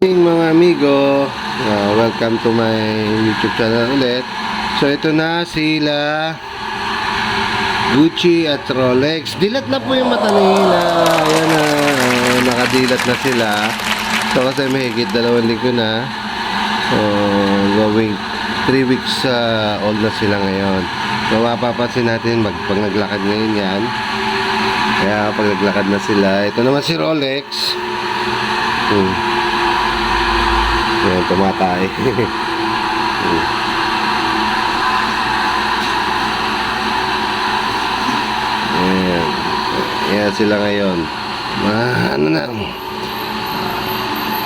morning mga amigo. Uh, welcome to my youtube channel ulit. So ito na sila Gucci at Rolex. Dilat na po yung mata nila ayan na uh, nakadilat na sila. So kasi mahigit dalawang linggo na. So going 3 weeks uh, old na sila ngayon. So mapapansin natin mag, pag naglakad ngayon yan. Kaya pag naglakad na sila ito naman si Rolex. Hmm. Yan, tumatay. Ayan. Ayan sila ngayon. Ano na.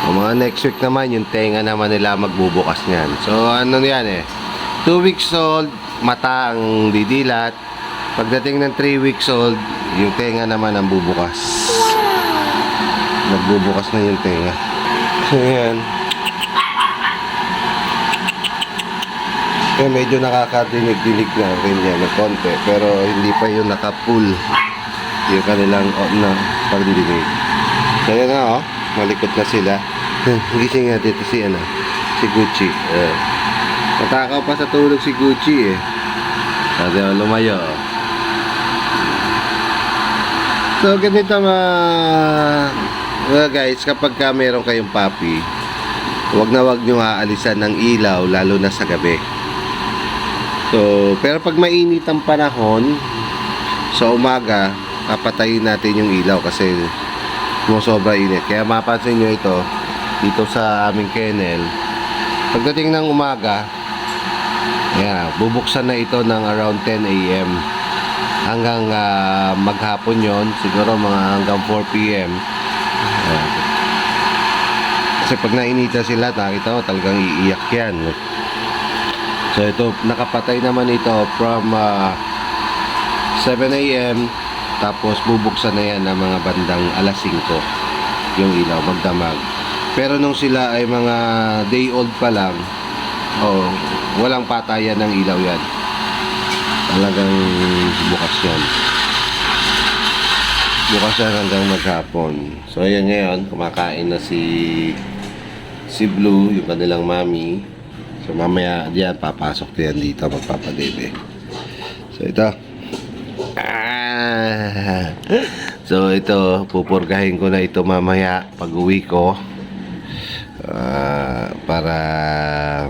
O mga next week naman, yung tenga naman nila magbubukas niyan. So ano yan eh. 2 weeks old, mata ang didilat. Pagdating ng 3 weeks old, yung tenga naman ang bubukas. Nagbubukas na yung tenga. So yan. Eh, medyo nakakadinig-dinig na rin yan ng konti. Pero hindi pa yung naka-full yung kanilang oh, na pandinig. So yan na oh, malikot na sila. Gising nga dito si ano, si Gucci. Uh, matakaw pa sa tulog si Gucci eh. Oh, lumayo. So ganito ma well, guys, kapag ka meron kayong papi, Huwag na huwag nyo aalisan ng ilaw lalo na sa gabi. So, pero pag mainit ang panahon, sa umaga, papatayin natin yung ilaw kasi sobra init. Kaya mapansin nyo ito, dito sa aming kennel, pagdating ng umaga, yeah, bubuksan na ito ng around 10 a.m. Hanggang ah, maghapon yon siguro mga hanggang 4 p.m. Ayan. Kasi pag nainita sila, nakita ko talagang iiyak yan. So ito, nakapatay naman ito from ah, 7 a.m. Tapos bubuksan na yan ng mga bandang alas 5 yung ilaw, magdamag. Pero nung sila ay mga day old pa lang, oh, walang patayan ng ilaw yan. Talagang bukas yan. Bukas yan hanggang maghapon. So ayan ngayon, kumakain na si si Blue, yung kanilang mami. So mamaya diyan papasok diyan dito magpapadebe. So ito. Ah. So ito, pupurgahin ko na ito mamaya pag uwi ko. Ah, para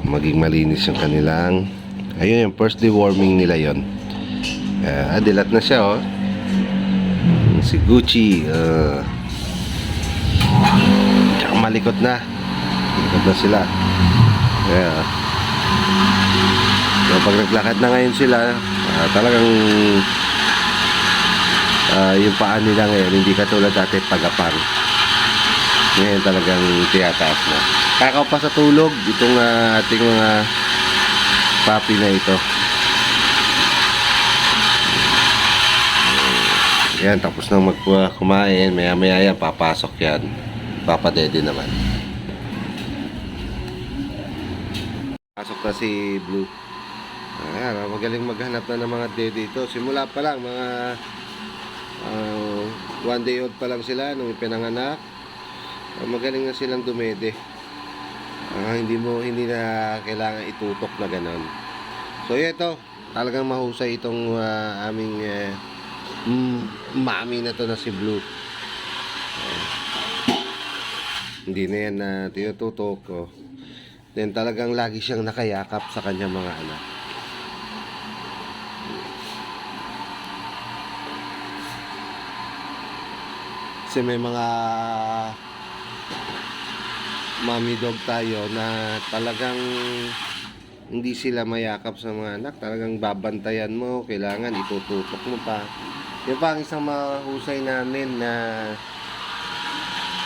maging malinis yung kanilang ayun yung first deworming nila yon Ah, dilat na siya oh si Gucci uh, tsaka malikot na malikot na sila kaya so, pag naglakad na ngayon sila ah, talagang ah, yung paan nila ngayon hindi katulad dati pagapang ngayon talagang tiyataas na kakaw pa sa tulog itong ah, ating mga papi na ito Yan, tapos nang magkuha kumain, maya maya yan, papasok yan. Papadede naman. Pasok na si Blue. Ayan, magaling maghanap na ng mga dede ito. Simula pa lang, mga ah, one day old pa lang sila nung ipinanganak. Ah, magaling na silang dumede. Ah, hindi mo hindi na kailangan itutok na ganon. So ito, talagang mahusay itong ah, aming mm, mami na to na si Blue. Ayan. Hindi na yan na tinututok ko. Then talagang lagi siyang nakayakap sa kanyang mga anak. Kasi may mga mommy dog tayo na talagang hindi sila mayakap sa mga anak. Talagang babantayan mo, kailangan itututok mo pa. Yung pa ang isang mahusay namin na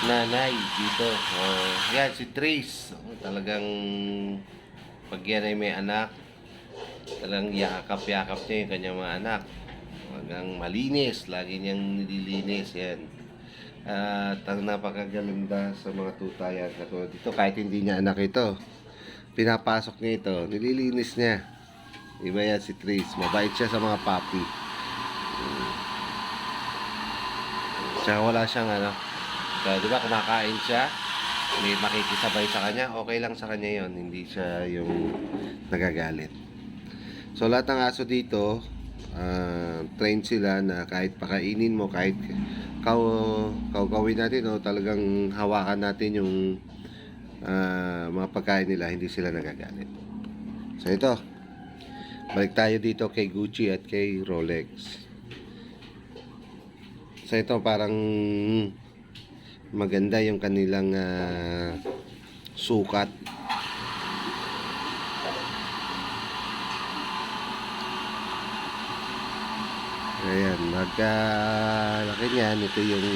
nanay dito. Oh, yan, si Trace. Oh, talagang pag yan ay may anak, talagang yakap-yakap niya yung kanyang mga anak. Hanggang malinis, lagi niyang nililinis yan. At ang napakaganda sa mga tutayan katulad dito, kahit hindi niya anak ito, pinapasok niya ito, nililinis niya. Iba yan si Trace, mabait siya sa mga papi. Tsaka wala siyang ano, so, di ba kumakain siya, may makikisabay sa kanya, okay lang sa kanya yon Hindi siya yung nagagalit. So, lahat ng aso dito, ah, trained sila na kahit pakainin mo, kahit kaw, kawkawin natin, o talagang hawakan natin yung ah, mga pagkain nila, hindi sila nagagalit. So, ito. Balik tayo dito kay Gucci at kay Rolex. So, ito parang maganda yung kanilang ah, sukat. Ayan, magka laki niyan, ito yung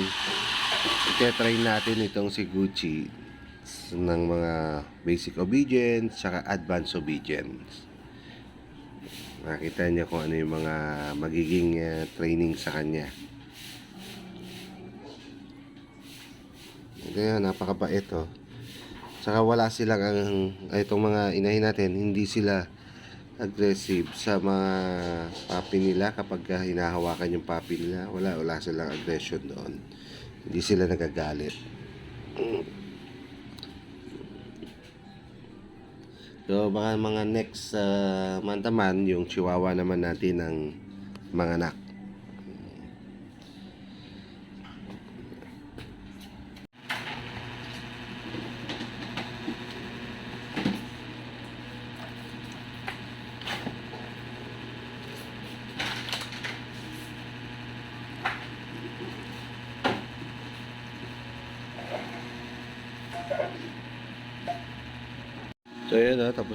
ite-try natin itong si Gucci ng mga basic obedience saka advanced obedience. Makita niyo kung ano yung mga magiging ah, training sa kanya. Yan, napakabait oh. Saka wala silang ang itong mga inahin natin, hindi sila aggressive sa mga papi nila kapag ka hinahawakan yung papi nila. Wala, wala silang aggression doon. Hindi sila nagagalit. So, baka mga next uh, month naman, yung chihuahua naman natin ng mga anak.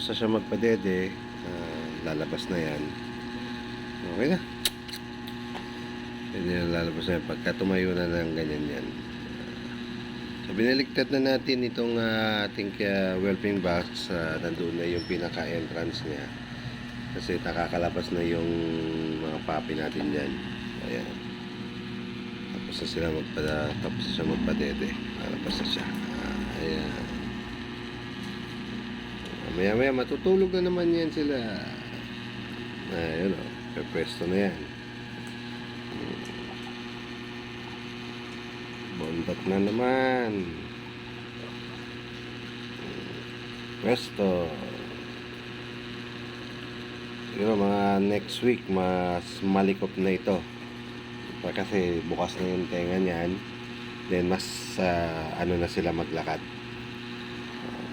Na siya magpadede. Ah, lalabas na yan. Okay na. Pwede na lalabas na yan. Pagka tumayo na ng ganyan yan. So binaligtad na natin itong ah, ating uh, whelping box. Ah, nandun na yung pinaka-entrance niya. Kasi nakakalabas na yung mga papi natin dyan. Ayan. Tapos na sila magpada, tapos na siya magpadede. Lalabas na siya. Ah, ayan. Maya maya matutulog na naman yan sila. Ayun o. Pepwesto na yan. Hmm. Bondat na naman. Hmm. Pwesto. Siguro mga next week mas malikop na ito. Kasi bukas na yung tenga niyan. Then mas ah, ano na sila maglakad.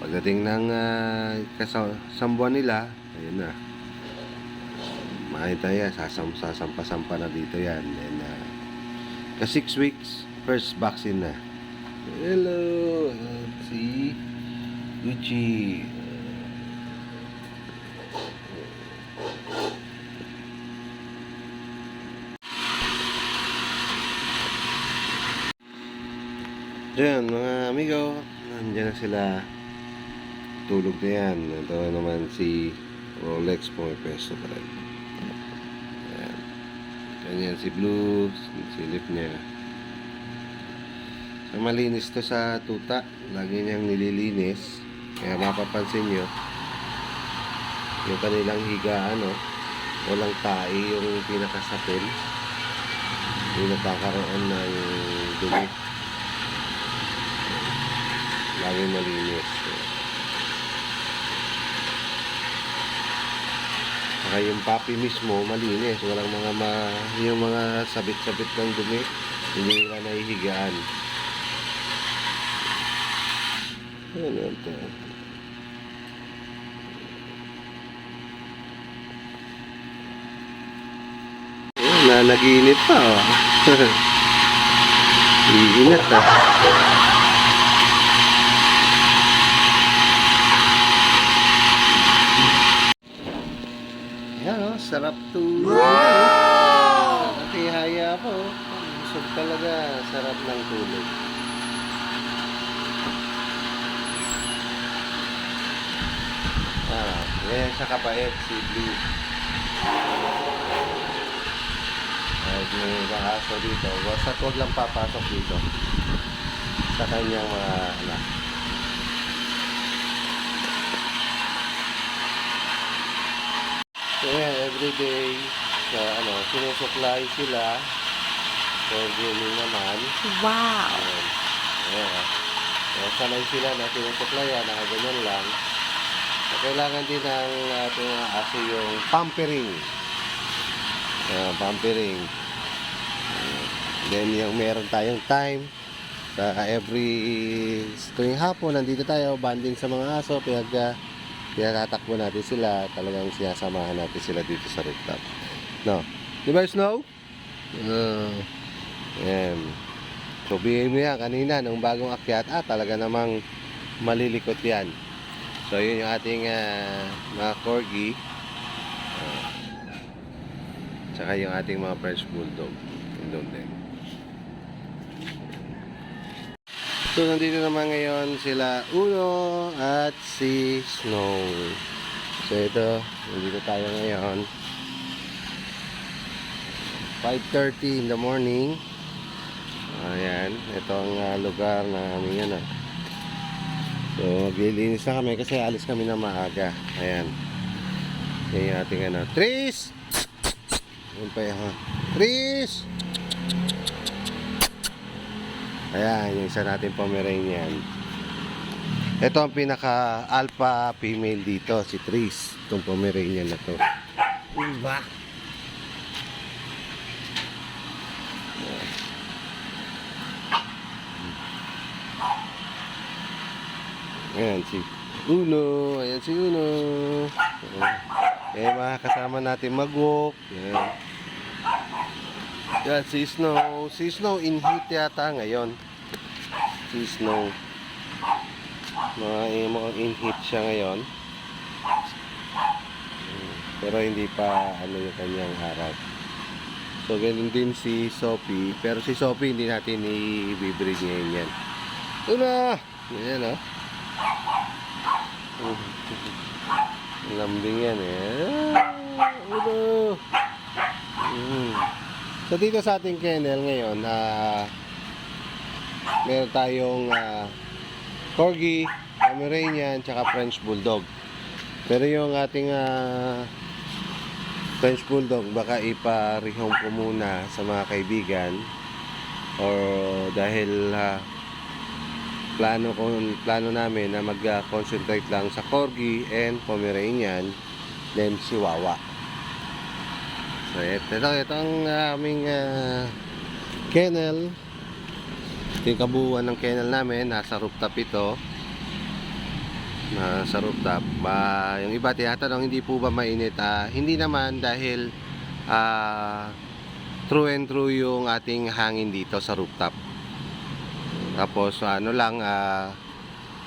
Pagdating ng uh, kasambuan nila, ayun na. Makita yan, sasam, sasampa-sampa na dito yan. And, uh, ka 6 weeks, first vaccine na. Hello, uh, si Gucci. Diyan, mga amigo, nandiyan na sila tulog na yan. Ito naman si Rolex pumipesto pa rin. Ayan. Ganyan si Blue, silip niya. So, malinis to sa tuta. Lagi niyang nililinis. Kaya mapapansin nyo, yung kanilang higaan, no? walang tae yung pinakasapil. Yung nagkakaroon ng dumi. Laging malinis. Saka yung papi mismo, malinis. Walang mga ma, yung mga sabit-sabit ng dumi. Hindi nila nahihigaan. Ano ito? Ayun, na naginip pa oh. Iingat ah. Yan oh, sarap tulog. Wow! Natihaya po. Busog talaga. Sarap ng tulog. Ah, yan siya kapait si Blue. Kahit may ibang aso dito, basta huwag lang papasok dito sa kanyang mga anak. So yan, everyday sa ano, sinusupply sila for grooming naman. Wow. Ayan. Ayan ah. Uh, sanay sila na sinusuklayan, nakaganyan lang. So, kailangan din ng ating mga aso yung pampering. Uh, pampering. Then yung meron tayong time sa every tuwing hapon nandito tayo banding sa mga aso pinag uh, pinatatakbo natin sila talagang sinasamahan natin sila dito sa rooftop. No? Di ba Snow? Uh, yan so bigay mo yan. Kanina nung bagong akyat ah talaga namang malilikot yan. So yun yung ating uh, mga corgi. Uh, tsaka yung ating mga French Bulldog. Yun doon din So, nandito naman ngayon sila Uno at si Snow. So, ito, nandito tayo ngayon. 5.30 in the morning. Ayan, ito ang ah, lugar na aming ano. So, maglilinis na kami kasi alis kami na maaga. Ayan. Yan yung ating ano. Tris! Yan pa yan. ha. Tris! Ayan, yung isa natin Pomeranian. Ito ang pinaka alpha female dito, si Tris. Itong Pomeranian na to. Diba? Ayan si Uno. Ayan si Uno. Eh, mga kasama natin mag-walk. Ayan. Yan, si Snow. Si Snow in heat yata ngayon. Si Snow. Mga in heat siya ngayon. Pero hindi pa ano yung kanyang araw. So, ganun din si Sophie. Pero si Sophie hindi natin i-breed ngayon yan. Una! Yan, oh. Lambing yan, eh. Ah, Uno! Mm. So dito sa ating kennel ngayon, ah meron tayong ah, Corgi, Pomeranian, tsaka French Bulldog. Pero yung ating ah, French Bulldog, baka ipa-rehome ko muna sa mga kaibigan or dahil ah, plano ko plano namin na mag-concentrate lang sa Corgi and Pomeranian then Chihuahua. So, ito, ito, ang aming ah, kennel. Ito yung kabuuan ng kennel namin. Nasa rooftop ito. Nasa rooftop. Ba, yung iba tinatanong, hindi po ba mainit? Ah, hindi naman dahil ah, true and true yung ating hangin dito sa rooftop. Tapos ano lang, ah,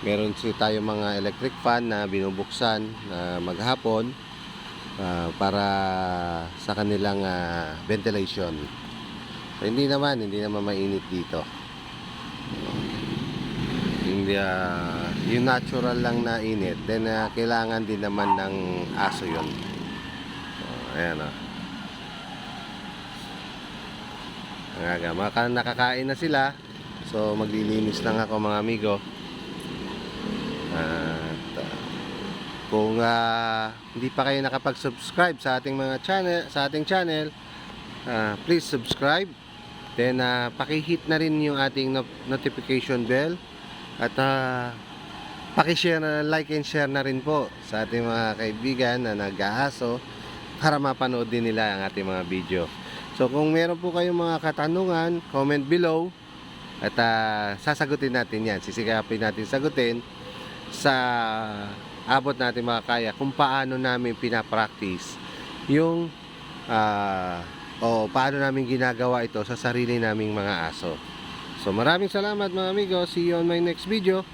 meron si tayo mga electric fan na binubuksan na maghapon ah, para sa kanilang ah, ventilation. So, hindi naman, hindi naman mainit dito. Hindi, ah, yung natural lang na init, then ah, kailangan din naman ng aso yun. So, ayan ah. Ang aga, maka- nakakain na sila. So, maglilinis lang ako mga amigo. Ah, kung ah, hindi pa kayo nakapag-subscribe sa ating mga channel, sa ating channel, ah, please subscribe. Then ah, paki-hit na rin yung ating no- notification bell at uh, paki-share na like and share na rin po sa ating mga kaibigan na nag-aaso para mapanood din nila ang ating mga video. So kung meron po kayong mga katanungan, comment below at ah, sasagutin natin yan. Sisikapin natin sagutin sa abot natin mga kaya kung paano namin pinapractice yung ah, o paano namin ginagawa ito sa sarili naming mga aso. So maraming salamat mga amigo. See you on my next video.